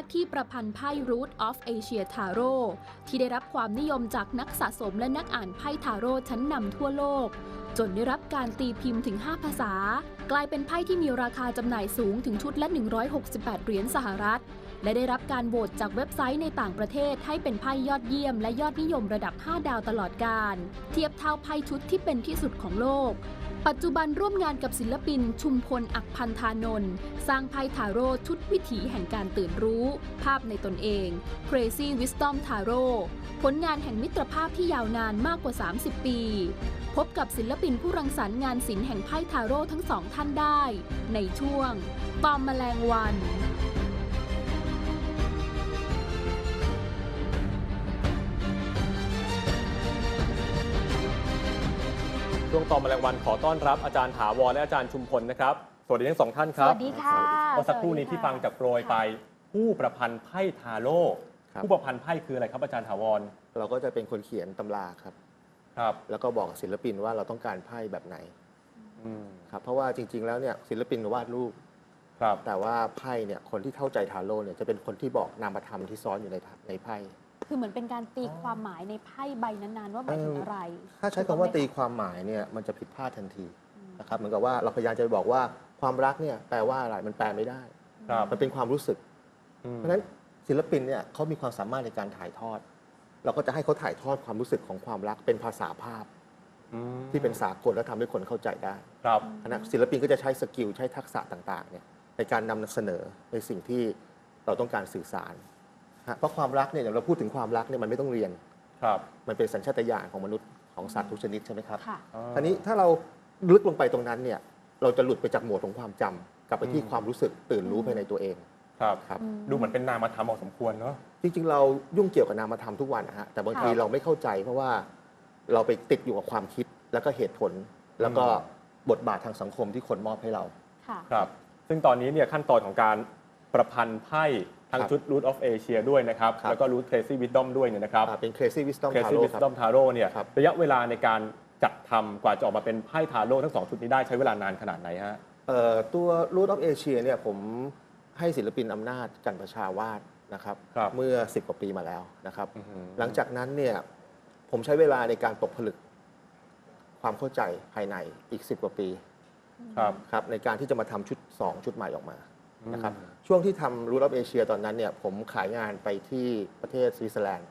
กที่ประพันธ์ไพ่ Root of Asia Tarot ที่ได้รับความนิยมจากนักสะสมและนักอ่านไพ่ทาโร่ชั้นนำทั่วโลก จนได้รับการตีพิมพ์ถึง 5 ภาษา กลายเป็นไพ่ที่มีราคาจำหน่ายสูงถึงชุดละ 168 เหรียญสหรัฐ และได้รับการโหวตจากเว็บไซต์ในต่างประเทศให้เป็นไพ่ยอดเยี่ยมและยอดนิยมระดับ 5 ดาวตลอดการ เทียบเท่าไพ่ชุดที่เป็นที่สุดของโลก ปัจจุบันร่วมงานกับศิลปิน ชุมพลอักพันธานนท์สร้างไพ่ทาโร่ชุดวิถีแห่งการตื่นรู้ ภาพในตนเอง Crazy Wisdom Tarot ผลงานแห่งมิตรภาพที่ยาวนานมากกว่า 30 ปี พบกับศิลปินผู้รังสรรค์งานศิลป์แห่งไพ่ทาโร่ทั้งสองท่านได้ ในช่วงตอมแมลงวัน ช่วงตอนแมลงวันขอต้อนรับอาจารย์ถาวรและอาจารย์ชุมพลนะครับ สวัสดีทั้งสองท่านคสรับวัสดีค่ะเมื่อสักครู่นี้ที่ฟังจากโปรยไป ผู้ประพันธ์ไพ่ทาโร่ครับ ผู้ประพันธ์ไพ่คืออะไรครับอาจารย์ถาวรเราก็จะเป็นคนเขียนตำราครับ ครับแล้วก็บอกกับศิลปินว่าเราต้องการไพ่แบบไหนอืมครับเพราะว่าจริง ๆ แล้วเนี่ยศิลปินวาดรูป ครับแต่ว่าไพ่เนี่ยคนที่เข้าใจทาโร่เนี่ยจะเป็นคนที่บอกนามธรรมที่ซ้อนอยู่ในในไพ่ คือเหมือนเป็นการตีความหมายในไพ่ใบนั้นๆ ว่าหมายถึงอะไร ถ้าใช้คำว่าตีความหมายเนี่ยมันจะผิดพลาดทันทีนะครับเหมือนกับว่าเราพยายามจะไปบอกว่าความรักเนี่ยแปลว่าอะไรมันแปลไม่ได้ ครับมันเป็นความรู้สึกอืมเพราะฉะนั้นศิลปินเนี่ยเขามีความสามารถในการถ่ายทอด เราก็จะให้เขาถ่ายทอดความรู้สึกของความรักเป็นภาษาภาพ อืมที่เป็นสากลและทำให้คนเข้าใจได้ครับ คณะศิลปินก็จะใช้สกิลใช้ทักษะต่างๆเนี่ยในการนำเสนอในสิ่งที่เราต้องการสื่อสาร ฮะเพราะความรักเนี่ยอย่างเราพูดถึงความรักเนี่ยมันไม่ต้องเรียน ครับมันเป็นสัญชาตญาณของมนุษย์ของสัตว์ทุกชนิดใช่ไหมครับค่ะคราวนี้ถ้าเราลึกลงไปตรงนั้นเนี่ยเราจะหลุดไปจากโหมดของความจำกลับไปที่อืม ความรู้สึกตื่นรู้ภายในตัวเองครับ ครับอืมดูเหมือนเป็นนามธรรมพอสมควรเนาะ จริงๆ เรายุ่งเกี่ยวกับนามธรรมทุกวันนะฮะแต่บางทีค่ะเราไม่เข้าใจเพราะว่าเราไปติดอยู่กับความคิดแล้วก็เหตุผล แล้วก็บทบาททางสังคมที่คนมอบให้เรา ค่ะ ครับ ซึ่งตอนนี้เนี่ยขั้นตอนของการประพันธ์ไพ่ ทั้งครับชุด Root of Asia ด้วยนะครับครับ แล้วก็ Root Crazy Wisdom ด้วยเนี่ยนะครับอ่าเป็น crazy wisdom Crazy tarot ครับ Wisdom Tarot เนี่ยครับระยะเวลาในการจัดทำกว่าจะออกมาเป็นไพ่ทาโร่ทั้งสองชุดนี้ได้ใช้เวลานานขนาดไหนฮะเอ่อตัว root of Asia เนี่ยผมให้ศิลปินอำนาจกันประชาวาดนะครับครับเมื่อ 10 กว่าปีมาแล้วนะครับอื้อหือหลังจากนั้นเนี่ยผมใช้เวลาในการตกผลึกความเข้าใจภายในอีก 10 กว่าปีครับครับในการที่จะมาทำชุด 2 ชุดใหม่ออกมา นะครับอืมช่วงที่ทำ root of Asia ตอนนั้นเนี่ยผมขายงานไปที่ประเทศสวิตเซอร์แลนด์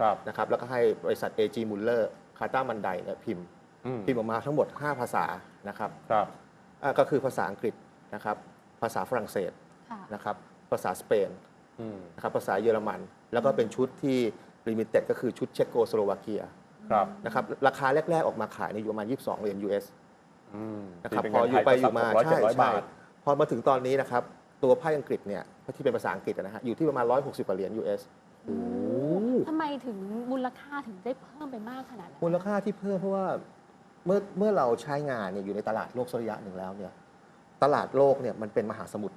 ครับนะครับแล้วก็ให้บริษัท AG Muller คาต้ามันไดเนี่ยพิมพ์อืมพิมพ์ออกมาทั้งหมด 5 ภาษานะครับครับอ่าก็คือภาษาอังกฤษนะครับภาษาฝรั่งเศสค่ะนะครับภาษาสเปนอืมนะครับภาษาเยอรมัน แล้วก็เป็นชุดที่ลิมิเต็ดก็คือชุดเชโกสโลวาเกียครับนะครับราคาแรก ๆ ออกมาขายในยอยู่ประมาณ 22 เหรียญ US อืมนะครับตีพออยู่ไปอยู่มาร้อยใช่เจ็ดร้อยใช่บาทพอมาถึงตอนนี้นะครับ ตัวไพ่อังกฤษเนี่ยที่เป็นภาษาอังกฤษนะฮะอยู่ที่ประมาณ 160กว่าเหรียญ US ทำไมถึงมูลค่าถึงได้เพิ่มไปมากขนาดนั้นมูลค่าที่เพิ่มเพราะว่าเมื่อเมื่อเราใช้งานเนี่ยอยู่ในตลาดโลกสักระยะหนึ่งแล้วเนี่ยตลาดโลกเนี่ยมันเป็นมหาสมุทร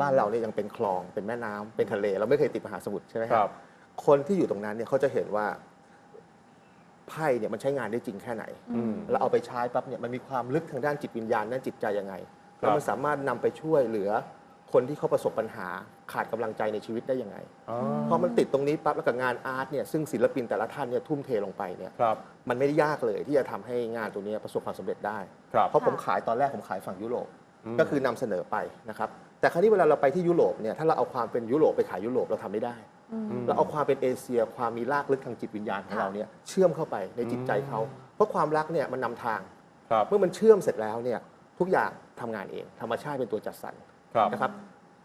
บ้านเราเนี่ยยังเป็นคลองเป็นแม่น้ำเป็นทะเล เราไม่เคยติดมหาสมุทรใช่ไหมคครัรับบคนที่อยู่ตรงนั้นเนี่ยเขาจะเห็นว่าไพ่เนี่ยมันใช้งานได้จริงแค่ไหนอืมเราเอาไปใช้ปั๊บเนี่ยมันมีความลึกทางด้านจิตวิญญาณด้านจิตใจยังไงครับแล้วมันสามารถนำไปช่วยเหลือ คนที่เขาประสบปัญหาขาดกำลังใจในชีวิตได้ยังไงอ๋อพอมันติดตรงนี้ปั๊บแล้วกับงานอาร์ตเนี่ยซึ่งศิลปินแต่ละท่านเนี่ยทุ่มเทลงไปเนี่ยครับมันไม่ได้ยากเลยที่จะทำให้งานตัวนี้ประสบความสำเร็จได้ ครับ เพราะผมขายตอนแรกผมขายฝั่งยุโรปมก็คือนำเสนอไปนะครับแต่คราวนี้เวลาเราไปที่ยุโรปเนี่ยถ้าเราเอาความเป็นยุโรปไปขายยุโรปเราทำไม่ได้อืมมเราเอาความเป็นเอเชีย ความมีรากลึกทางจิตวิญญาณของค่ะเราเนี่ยเชื่อมเข้าไปในจิตใจเขาเพราะความรักเนี่ยมันนำทาง ครับ เมื่อมันเชื่อมเสร็จแล้วเนี่ยทุกอย่างทำงานเอง ธรรมชาติเป็นตัวจัดสรร ครับนะครับ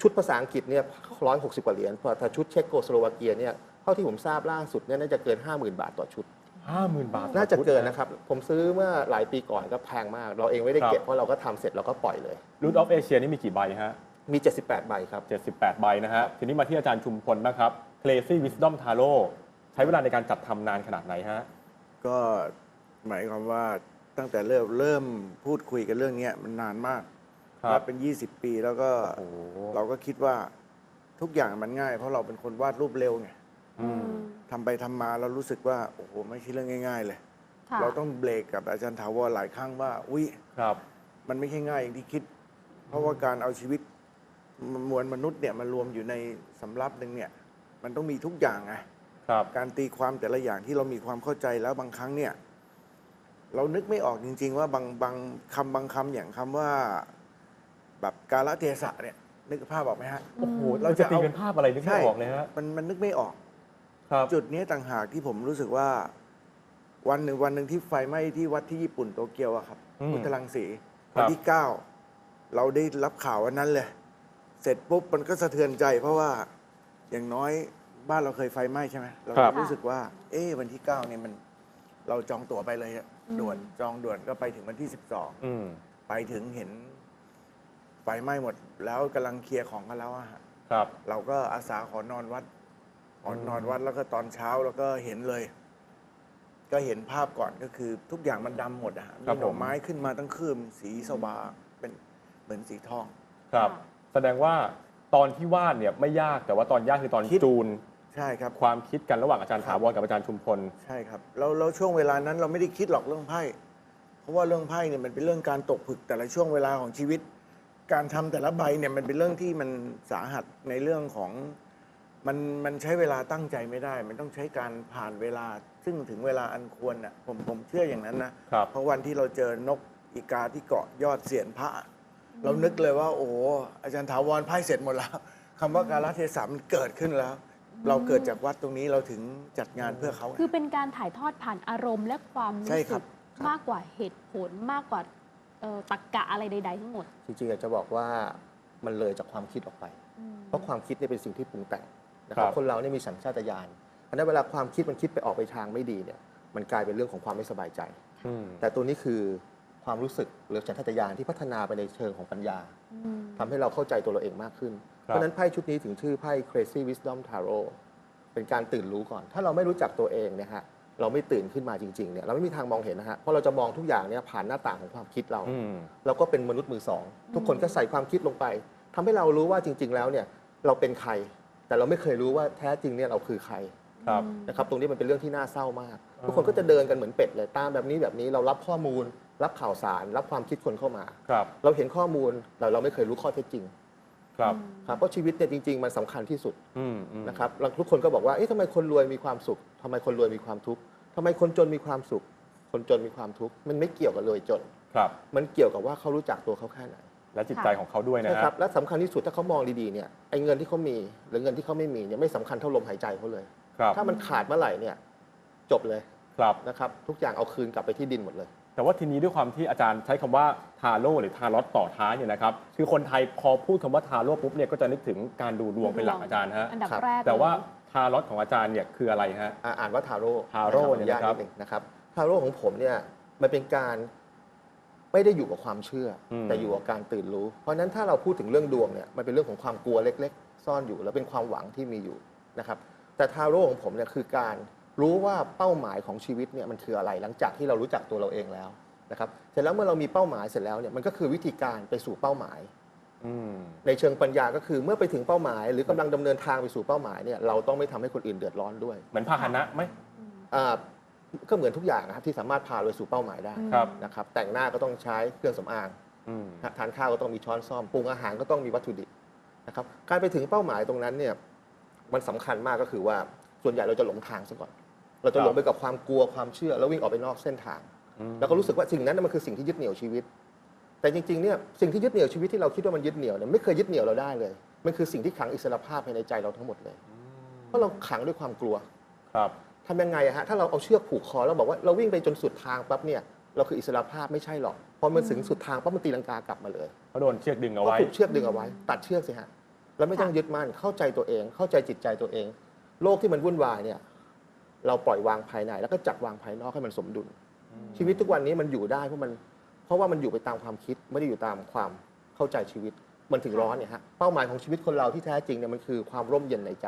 ชุดภาษาอังกฤษเนี่ยร้อยหกสิบกว่าเหรียญพอถ้าชุดเช็กโกสโลวาเกียเนี่ยเท่าที่ผมทราบล่าสุดเนี่ยน่าจะเกิน 50,000 บาทต่อชุด ห้าหมื่นบาทน่าจะเกินนะครับ ผมซื้อเมื่อหลายปีก่อนก็แพงมาก เราเองไม่ได้เก็บครับเพราะเราก็ทำเสร็จเราก็ปล่อยเลย รูทออฟเอเชียนี่มีกี่ใบฮะ มี 78 ใบครับ 78 ใบนะฮะ ทีนี้มาที่อาจารย์ชุมพลนะครับ Crazy Wisdom Tarot ใช้เวลาในการจัดทำนานขนาดไหนฮะ ก็หมายความว่าตั้งแต่เริ่มเริ่มพูดคุยกันเรื่องเนี้ยมันนานมาก ครับ นับเป็น 20 ปีแล้วก็โอ้โหเราก็คิดว่าทุกอย่างมันง่าย เพราะเราเป็นคนวาดรูปเร็วไงอืม ทำไปทำมาเรารู้สึกว่าโอ้โหไม่ใช่เรื่องง่าย ๆ เลย ค่ะเราต้องเบรกกับอาจารย์ถาวรหลายครั้งว่า อุ้ยครับ มันไม่ใช่ง่ายอย่างที่คิด เพราะว่าการเอาชีวิตมวลมนุษย์เนี่ยมารวมอยู่ในสำรับหนึ่งเนี่ย มันต้องมีทุกอย่างไง ครับ การตีความแต่ละอย่างที่เรามีความเข้าใจแล้วบางครั้งเนี่ย เรานึกไม่ออกจริง ๆ ว่าบางบางคำบางคำอย่างคำว่า แบบกาลเทศะเนี่ยนึกภาพออกไหมฮะโอ้โหเราจะตีเอาเป็นภาพอะไรนึกไม่ออกเลยฮะมันมันนึกไม่ออก ครับ จุดนี้ต่างหากที่ผมรู้สึกว่า วันหนึ่งวันหนึ่งที่ไฟไหม้ที่วัดที่ญี่ปุ่นโตเกียวอะครับพุทธลังสีวันที่เก้าเราได้รับข่าววันนั้นเลย เสร็จปุ๊บมันก็สะเทือนใจ เพราะว่าอย่างน้อยบ้านเราเคยไฟไหม้ใช่ไหมเรารู้สึกว่า เอ๊วันที่เก้าเนี่ยมัน เราจองตั๋วไปเลยด่วนจองด่วนก็ไปถึงวันที่สิบสองไปถึงเห็น ไฟไหม้หมด แล้วกำลังเคลียร์ของกันแล้วอะฮะครับ เราก็อาสาขอนอนวัดขอนอนวัดแล้วก็ตอนเช้าแล้วก็เห็นเลย ก็เห็นภาพก่อนก็คือ ทุกอย่างมันดำหมดอะฮะครัมีบดผอมกไม้ขึ้นมาตั้งคืมสีสว่างเป็นเหมือนสีทอง ครับ ค่ะ แสดงว่าตอนที่วาดเนี่ยไม่ยากแต่ว่าตอนยากคือตอนคิด จูนใช่ครับ ความคิดกันระหว่างอาจารย์ครัถาบวรกับอาจารย์ชุมพล ใช่ครับแล้วแล้วช่วงเวลานั้นเราไม่ได้คิดหรอกเรื่องไพ่ เพราะว่าเรื่องไพ่เนี่ยมันเป็นเรื่องการตกผึกแต่ละช่วงเวลาของชีวิต การทำแต่ละใบเนี่ยมันเป็นเรื่องที่มันสาหัสในเรื่องของมันมันใช้เวลาตั้งใจไม่ได้ มันต้องใช้การผ่านเวลา ซึ่งถึงเวลาอันควรน่ะผมผมเชื่ออย่างนั้นนะครับ เพราะวันที่เราเจอนกอีกาที่เกาะยอดเสียนพระ เรานึกเลยว่า โอ้โหอาจารย์ถาวรไพ่เสร็จหมดแล้วคำว่าการละเทศะมันเกิดขึ้นแล้ว เราเกิดจากวัดตรงนี้เราถึงจัดงานเพื่อเขา คือเป็นการถ่ายทอดผ่านอารมณ์และความใช่รู้ครัสึบกมากกว่าเหตุผลมากกว่า เอ่อตรรกะอะไรใด ๆ ทั้งหมดจริงๆอยากจะบอกว่ามันเลยจากความคิดออกไป อืมเพราะความคิดเนี่ยเป็นสิ่งที่ปรุงแต่งนะคครัรับบคนเราเนี่ยมีสัญชาตญาณอันนั้นเวลาความคิดมันคิดไปออกไปทางไม่ดีเนี่ยมันกลายเป็นเรื่องของความไม่สบายใจ อืม แต่ตัวนี้คือความรู้สึกหรือสัญชาตญาณที่พัฒนาไปในเชิงของปัญญาอืม ทำให้เราเข้าใจตัวเราเองมากขึ้น เพราะฉะนั้นไพ่ชุดนี้ถึงชื่อไพ่ Crazy Wisdom Tarot เป็นการตื่นรู้ก่อน ถ้าเราไม่รู้จักตัวเองเนี่ยฮะ เราไม่ตื่นขึ้นมาจริงๆเนี่ยเราไม่มีทางมองเห็นนะฮะเพราะเราจะมองทุกอย่างเนี่ยผ่านหน้าต่างของความคิดเรา อืม เราก็เป็นมนุษย์มือสองทุกคนก็ใส่ความคิดลงไปทำให้เรารู้ว่าจริง ๆ แล้วเนี่ยเราเป็นใคร แต่เราไม่เคยรู้ว่าแท้จริงเนี่ยเราคือใครครับ นะครับตรงนี้มันเป็นเรื่องที่น่าเศร้ามากอ่าทุกคนก็จะเดินกันเหมือนเป็ดเลยตามแบบนี้แบบนี้เรารับข้อมูล รับข่าวสาร รับความคิดคนเข้ามา ครับ เราเห็นข้อมูลแต่เราไม่เคยรู้ข้อเท็จจริง ครับครับเพราะชีวิตเนี่ยจริง ๆ มันสำคัญที่สุดอืมอืม นะครับแล้วทุกคนก็บอกว่าเอ๊ะทำไมคนรวยมีความสุขทำไมคนรวยมีความทุกข์ทำไมคนจนมีความสุข คนจนมีความทุกข์มันไม่เกี่ยวกับรวยจน ครับ มันเกี่ยวกับว่าเขารู้จักตัวเขาแค่ไหนและจิตใจของเขาด้วยนะใช่ฮะครับและสำคัญที่สุดถ้าเขามองดีๆเนี่ยไอ้เงินที่เขามีหรือเงินที่เขาไม่มีเนี่ยไม่สำคัญเท่าลมหายใจเขาเลย ครับ ถ้ามันขาดเมื่อไหร่เนี่ยจบเลยครับ นะครับทุกอย่างเอาคืนกลับไปที่ดินหมดเลย แต่ว่าทีนี้ด้วยความที่อาจารย์ใช้คำว่าทาโร่หรือทารอตต่อท้ายเนี่ยนะครับคือคนไทยพอพูดคำว่าทาโร่ปุ๊บเนี่ยก็จะนึกถึงการดูดวงเป็นหลักอาจารย์ฮะอันดับครับแรกแต่ว่าเลยทารอตของอาจารย์เนี่ยคืออะไรฮะ อ่าอ่านว่าทาโร่ทาโร่ขออเนี่ยญาตนะครับนิดหนึ่งนะครับทาโร่ของผมเนี่ยมันเป็นการไม่ได้อยู่กับความเชื่ออมแต่อยู่กับการตื่นรู้ เพราะฉะนั้นถ้าเราพูดถึงเรื่องดวงเนี่ยมันเป็นเรื่องของความกลัวเล็ก ๆ ซ่อนอยู่ แล้วเป็นความหวังที่มีอยู่นะครับแต่ทาโร่ของผมเนี่ยคือการ รู้ว่าเป้าหมายของชีวิตเนี่ยมันคืออะไรหลังจากที่เรารู้จักตัวเราเองแล้วนะครับเสร็จแล้วเมื่อเรามีเป้าหมายเสร็จแล้วเนี่ยมันก็คือวิธีการไปสู่เป้าหมายอืมในเชิงปัญญาก็คือเมื่อไปถึงเป้าหมาย หรือกำลังดำเนินทางไปสู่เป้าหมายเนี่ยเราต้องไม่ทำให้คนอื่นเดือดร้อนด้วยเหมือนพาหนะไหมอืมอ่าก็เหมือนทุกอย่างนะครับที่สามารถพาเราไปสู่เป้าหมายได้ครับนะครับแต่งหน้าก็ต้องใช้เครื่องสำอางอืมทานข้าวก็ต้องมีช้อนซ่อมปรุงอาหารก็ต้องมีวัตถุดิบนะครับการไปถึงเป้าหมายตรงนั้นเนี่ยมันสำคัญมากก็คือว่าส่วนใหญ่เราจะหลงทางซะก่อน เราจะหลงไปกับความกลัวความเชื่อ แล้ววิ่งออกไปนอกเส้นทางอืมแล้วก็รู้สึกว่าสิ่งนั้นนะมันคือสิ่งที่ยึดเหนี่ยวชีวิต แต่จริงๆเนี่ยสิ่งที่ยึดเหนี่ยวชีวิตที่เราคิดว่ามันยึดเหนี่ยวเนี่ยไม่เคยยึดเหนี่ยวเราได้เลย มันคือสิ่งที่ขังอิสรภาพภายในใจเราทั้งหมดเลยเพราะเราขังด้วยความกลัวครับทำยังไงอะฮะถ้าเราเอาเชือกผูกคอแล้วบอกว่าเราวิ่งไปจนสุดทางปั๊บเนี่ยเราคืออิสรภาพไม่ใช่หรอกพอมันถึงสุดทางปั๊บมันตีลังกากลับมาเลยเขาโดนเชือกดึงเอาก็ไว้ผูกเชือกดึงเอาไว้ ตัดเชือกสิฮะแล้วไม่ต้องยึดมั่นเข้าใจตัวเอง เข้าใจจิตใจตัวเอง โลกที่มันวุ่นวายเนี่ย เราปล่อยวางภายใน แล้วก็จัดวางภายนอกให้มันสมดุล ชีวิตทุกวันนี้มันอยู่ได้เพราะมันเพราะว่ามันอยู่ไปตามความคิดไม่ได้อยู่ตามความเข้าใจชีวิตมันถึงร้อนเนี่ยฮะเป้าหมายของชีวิตคนเราที่แท้จริงเนี่ยมันคือความร่มเย็นในใจ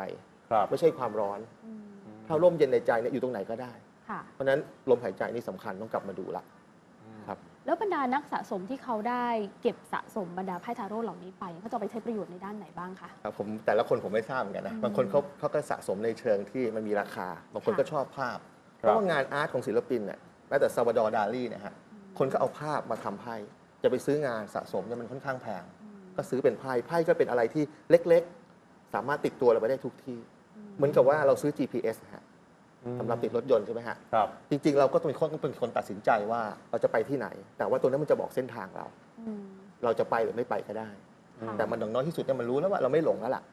ครับไม่ใช่ความร้อนอืมถ้าร่มเย็นในใจเนี่ยอยู่ตรงไหนก็ได้ ค่ะ เพราะฉะนั้นลมหายใจนี่สำคัญต้องกลับมาดูละครับ แล้วบรรดานักสะสมที่เขาได้เก็บสะสมบรรดาไพ่ทาโร่เหล่านี้ไปเขาจะเอาไปใช้ประโยชน์ในด้านไหนบ้างคะ ครับผมแต่ละคนผมไม่ทราบเหมือนกันนะอืมบางคนเขาเขาก็สะสมในเชิงที่มันมีราคา บางคนค่ะก็ชอบภาพ เพครับราะว่างานอาร์ตของศิลปินเนี่ยแม้แต่ซาวาดอร์ดาลีนะฮะ คนก็เอาภาพมาทำไพ่ จะไปซื้องานสะสมเนี่ยมันค่อนข้างแพง ก็ซื้อเป็นไพ่ ไพ่ก็เป็นอะไรที่เล็กๆ สามารถติดตัวเราไปได้ทุกที่ เหมือนกับว่าเราซื้อ GPS นะฮะ สำหรับติดรถยนต์ใช่ไหมฮะครับ จริง ๆ เราก็ต้องเป็นคนต้องเป็นคนตัดสินใจว่าเราจะไปที่ไหน แต่ว่าตัวนั้นมันจะบอกเส้นทางเรา อืม เราจะไปหรือไม่ไปก็ได้ ค่ะ แต่มันอย่างน้อยที่สุดเนี่ยมันรู้แล้วว่าเราไม่หลงแล้วล่ะ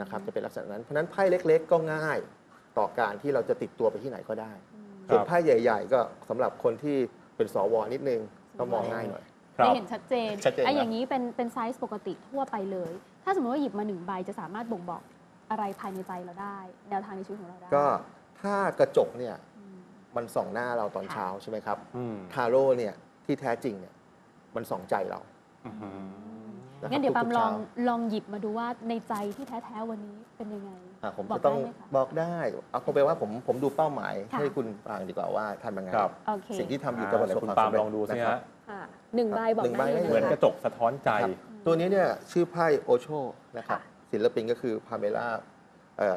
นะครับจะเป็นลักษณะนั้นเพราะฉะนั้นไพ่เล็ก ๆ ก็ง่ายต่อการที่เราจะติดตัวไปที่ไหนก็ได้อืมส่วนครับไพ่ใหญ่ ๆ ก็สำหรับคนที่เป็นสวนิดนึงก็มองง่ายหน่อยครัได้บเห็นชัดเจนชัดเจนไอ้ครับ อย่างนี้เป็นเป็นไซส์ปกติทั่วไปเลย ถ้าสมมติว่าหยิบมาหนึ่งใบจะสามารถบ่งบอกอะไรภายในใจเราได้ แนวทางในชีวิตของเราได้ก็ ถ้ากระจกเนี่ยอืมมันส่องหน้าเราตอนค่ะเช้าใช่ไหมครับอืมทาโร่เนี่ยที่แท้จริงเนี่ยมันส่องใจเราอื้อหือ นะครับงั้นเดี๋ยวปาล์มทุกๆลองเช้า ลองหยิบมาดูว่าในใจที่แท้ๆวันนี้เป็นยังไง อะผมบอกจะต้องได้ไหมคะบอกได้เอาคงเป็นว่าผมผมดูเป้าหมายค่ะ ให้คุณฟังดีกว่าว่าทำยังไงครับ โอเคสิ่งที่ทำอยู่อ่าจะประไหนสบคุณความปาล์มสำเร็จลองดูสินะครับฮะค่ะหนึ่งใบบอกหนึ่งใบได้เลยให้เหมือนนะกคะระจกสะท้อนใจ ครับ ตัวนี้เนี่ยชื่อไพ่โอโชนะครับค่ะศิลปินก็คือพาเมล่า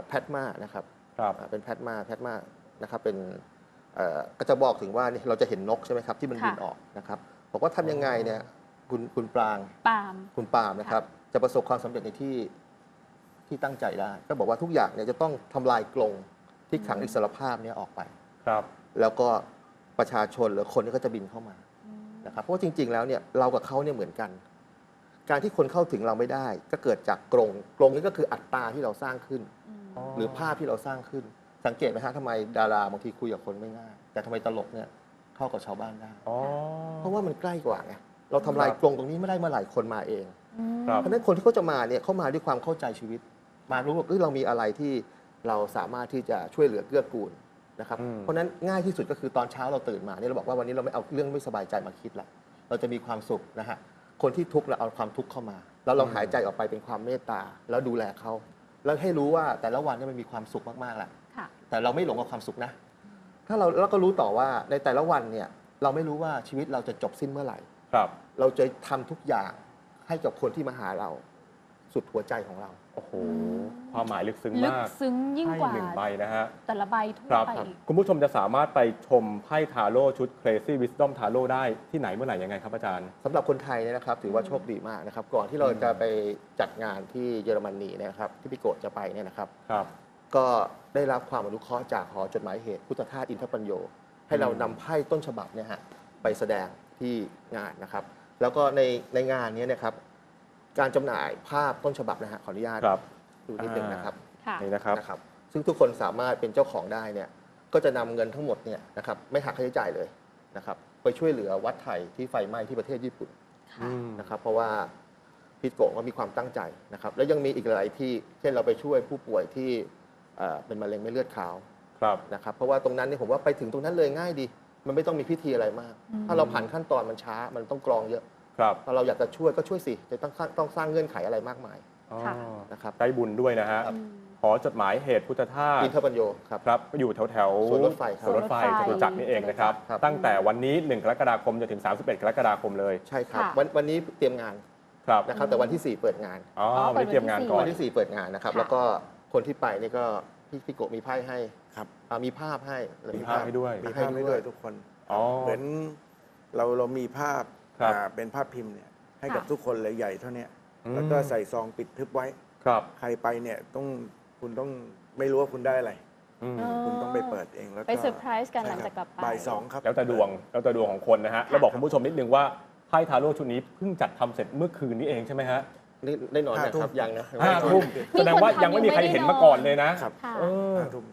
แพทมานะครับ ครับอ่าเป็นแพทมาแพทมานะครับเป็นเอ่อก็จะบอกถึงว่านี่เราจะเห็นนกใช่ไหมครับที่มันบินออกนะครับบอกว่าทำยังไงเนี่ยคุณคุณปราง ปาล์ม คุณปาล์มนะครับจะประสบความสำเร็จในที่ที่ตั้งใจได้ ก็บอกว่าทุกอย่างเนี่ยจะต้องทำลายกรงที่ขังอิสรภาพเนี่ยออกไป ครับ แล้วก็ประชาชนหรือคนที่ก็จะบินเข้ามานะครับเพราะว่าจริง ๆ แล้วเนี่ยเรากับเขาเนี่ยเหมือนกัน การที่คนเข้าถึงเราไม่ได้ ก็เกิดจากกรงกรงนี้ก็คืออัตราที่เราสร้างขึ้นอ๋อหรือภาพที่เราสร้างขึ้น สังเกตไหมฮะทำไมดาราบางทีคุยกับคนไม่ง่าย แต่ทำไมตลกเนี่ยเข้ากับชาวบ้านได้อ๋อเพราะว่ามันใกล้กว่าไงเราทำลายครับกรงตรงนี้ไม่ได้เมื่อไหร่คนมาเองครับเพราะฉะนั้นคนที่เขาจะมาเนี่ยเขามาด้วยความเข้าใจชีวิต มารู้ว่าเอ้ยเรามีอะไรที่เราสามารถที่จะช่วยเหลือเกื้อกูลนะครับอืมเพราะฉะนั้นง่ายที่สุดก็คือตอนเช้าเราตื่นมาเนี่ยเราบอกว่าวันนี้เราไม่เอาเรื่องไม่สบายใจมาคิดละเราจะมีความสุขนะฮะ คนที่ทุกข์เราเอาความทุกข์เข้ามา แล้วเราหายใจออกไปเป็นความเมตตาแล้วดูแลเขาแล้วให้รู้ว่าแต่ละวันเนี่ยมันมีความสุขมากๆแหละค่ะ แต่เราไม่หลงกับความสุขนะ ถ้าเราแล้วก็รู้ต่อว่าในแต่ละวันเนี่ยเราไม่รู้ว่าชีวิตเราจะจบสิ้นเมื่อไหร่ ครับ เราจะทำทุกอย่างให้กับคนที่มาหาเรา สุดหัวใจของเรา โอ้โหความหมายลึกซึ้งลึกมากซึ้งยิ่งกว่าไพ่หนึ่งใบนะฮะ แต่ละใบทั่วครับไปอีก คุณผู้ชมจะสามารถไปชมไพ่ทาโร่ชุด Crazy Wisdom Tarot ได้ที่ไหนเมื่อไหร่ยังไงครับอาจารย์ สำหรับคนไทยเนี่ยนะครับถือว่าโชคดีมากนะครับ ก่อนที่เราอืมจะไปจัดงานที่เยอรมนีเนยนะครับ ที่พี่โกดจะไปเนี่ยนะครับ ครับ ก็ได้รับความอนุเคราะห์จากหอจดหมายเหตุ พุทธทาสอินทปัญโย ให้เราอืมนำไพ่ต้นฉบับเนี่ยฮะไปแสดงที่งานนะครับ แล้วก็ในในงานเนี้นะครับ การจำหน่ายภาพต้นฉบับนะฮะขออนุญาตครับ ดูนิดนึงนะครับค่ะ นี่นะครับ นะครับ ซึ่งทุกคนสามารถเป็นเจ้าของได้เนี่ยก็จะนำเงินทั้งหมดเนี่ยนะครับไม่หักค่าใช้จ่ายเลยนะครับไปช่วยเหลือวัดไทยที่ไฟไหม้ที่ประเทศญี่ปุ่นค่ะนะครับเพราะว่าพี่โกะก็มีความตั้งใจนะครับแล้วยังมีอีกหลายที่เช่นเราไปช่วยผู้ป่วยที่เอ่อเป็นมะเร็งไม่เลือดขาว ครับ นะครับเพราะว่าตรงนั้นเนี่ยผมว่าไปถึงตรงนั้นเลยง่ายดี มันไม่ต้องมีพิธีอะไรมาก อืม ถ้าเราผ่านขั้นตอนมันช้ามันต้องกรองเยอะ ครับถ้าเราอยากจะช่วยก็ช่วยสิจะต้องต้องสร้างเงื่อนไขอะไรมากมายอ๋อค่ะ นะครับ ได้บุญด้วยนะฮะ อืมขอจดหมายเหตุพุทธทาสอินทปัญโยครับ ครับ อยู่แถวแถวๆสวนรถไฟครับสวนรถไฟสวนรถไฟจตุจักรนี่เองนะครับ ครับ ตั้งแต่วันนี้ 1 กรกฎาคมจนถึง 31 กรกฎาคมเลย ใช่ครับ ค่ะ วันวันนี้เตรียมงานครับ นะครับ แต่วันที่ 4 เปิดงาน อ๋ออ๋อวันนี้เตรียมงานก่อนวันที่ 4 เปิดงานนะครับ ค่ะ แล้วก็คนที่ไปนี่ก็พี่พี่โกะมีไพ่ให้ครับ อ่ามีภาพให้แล้วมีภาพให้ด้วย มีภาพให้ด้วยทุกคน อ๋อ เหมือนเราเรามีภาพ ครับ อ่าเป็นภาพพิมพ์เนี่ยให้กับค่ะ ทุกคนเลยใหญ่เท่าเนี้ยอืม แล้วก็ใส่ซองปิดทึบไว้ ครับใครไปเนี่ยต้องคุณต้องไม่รู้ว่าคุณได้อะไร อืมเออคุณต้องไปเปิดเองแล้วก็ไปเซอร์ไพรส์กันใช่หลังคจากกลับไป บ่ายสองครับ แล้วแต่ดวงแล้วแต่ดวงของคนนะฮะแล้วบอกคุณผู้ชมนิดนึงว่าไพ่ทาโร่ชุดนี้เพิ่งจัดทำเสร็จเมื่อคืนนี้เองใช่ไหมฮะนี่ได้นอนห้ายังทุ่คมรับยังนะห้าทุ่มมีแสดงว่าคนทำยังไม่มีใครยังไม่ได้เห็นมาก่อนเลยนะครับค่ะ เออ ห้าทุ่ม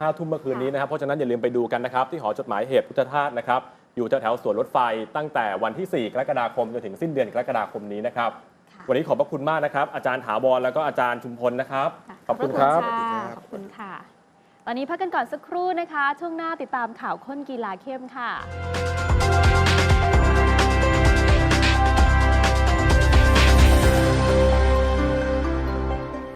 ห้าทุ่มเมื่อคืนนี้นะครับ เพราะฉะนั้นอย่าลืมไปดูกันนะครับ ที่หอจดหมายเหตุพุทธทาสนะครับ อยู่แถวๆสวนรถไฟตั้งแต่วันที่ 4 กรกฎาคมจนถึงสิ้นเดือนกรกฎาคมนี้นะครับค่ะวันนี้ขอบพระคุณมากนะครับ อาจารย์ถาวรแล้วก็อาจารย์ชุมพลนะครับค่ะขอบคุณครับ ขอบคุณค่ะขอบคุณค่ะ ตอนนี้พักกันก่อนสักครู่นะคะ ช่วงหน้าติดตามข่าวข้นกีฬาเข้มค่ะ